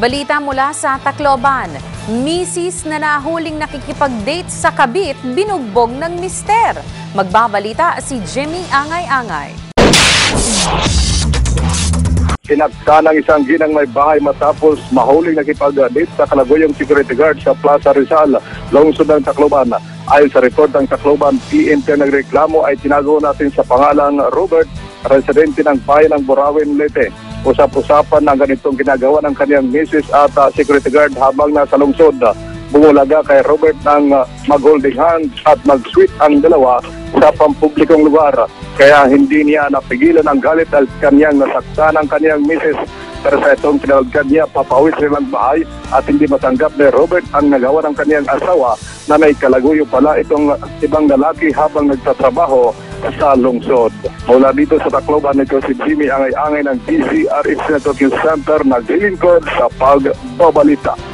Balita mula sa Tacloban. Misis na nahuling nakikipag-date sa kabit, binugbog ng mister. Magbabalita si Jimmy Angay-Angay. Sinakta ng isang ginang may bahay matapos mahuling nakipag-date sa kalaguyong security guard sa Plaza Rizal, lungsod ng Tacloban. Ayon sa report ng Tacloban, PNP nagreklamo ay tinago natin sa pangalang Robert, residente ng bayan ng Burawin, Leyte. Usap-usapan ng ganitong ginagawa ng kanyang misis at uh, security guard habang nasa lungsod. Bumulaga kay Robert ng uh, mag-holding hands at mag-sweet ang dalawa sa pampublikong lugar. Kaya hindi niya napigilan ang galit at kanyang nasaktan ang kanyang misis. Pero sa itong kinalagkan niya, papawis silang bahay at hindi matanggap ni Robert ang nagawa ng kanyang asawa na may kalaguyo pala itong ibang lalaki habang nagtatrabaho sa lungsod. Mula dito sa Tacloban, ito si Jimmy Angay-Angay ng DCRH Network Center naglilingkod sa pagbabalita.